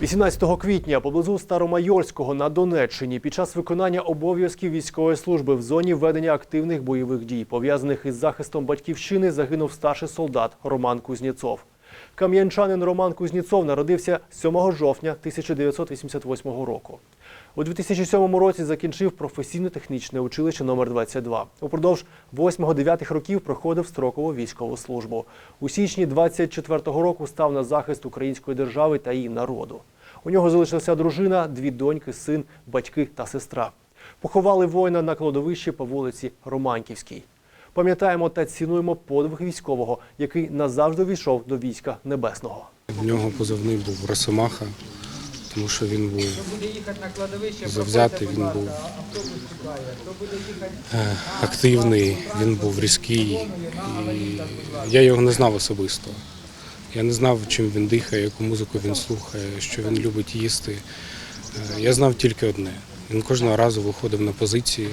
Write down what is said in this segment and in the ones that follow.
18 квітня поблизу Старомайорського на Донеччині під час виконання обов'язків військової служби в зоні ведення активних бойових дій, пов'язаних із захистом батьківщини, загинув старший солдат Роман Кузнєцов. Кам'янчанин Роман Кузнєцов народився 7 жовтня 1988 року. У 2007 році закінчив професійно-технічне училище номер 22 Упродовж 8-9 років проходив строкову військову службу. У січні 24-го року став на захист української держави та її народу. У нього залишилася дружина, дві доньки, син, батьки та сестра. Поховали воїна на кладовищі по вулиці Романківській. Пам'ятаємо та цінуємо подвиг військового, який назавжди війшов до війська небесного. В нього позивний був Росомаха, тому що він був їхати на кладовище, завзятий, він був е, активний, він був різкий. І я його не знав особисто. Я не знав, чим він дихає, яку музику він слухає, що він любить їсти. Е, Я знав тільки одне. Він кожного разу виходив на позиції.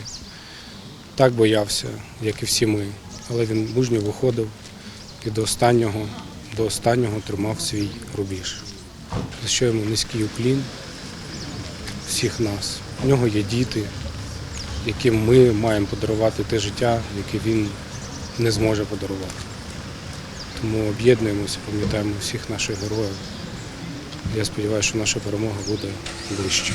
Так боявся, як і всі ми. Але він мужньо виходив і до останнього, до останнього тримав свій рубіж. За що йому низький уклін всіх нас. У нього є діти, яким ми маємо подарувати те життя, яке він не зможе подарувати. Тому об'єднуємося, пам'ятаємо всіх наших героїв. Я сподіваюся, що наша перемога буде ближче.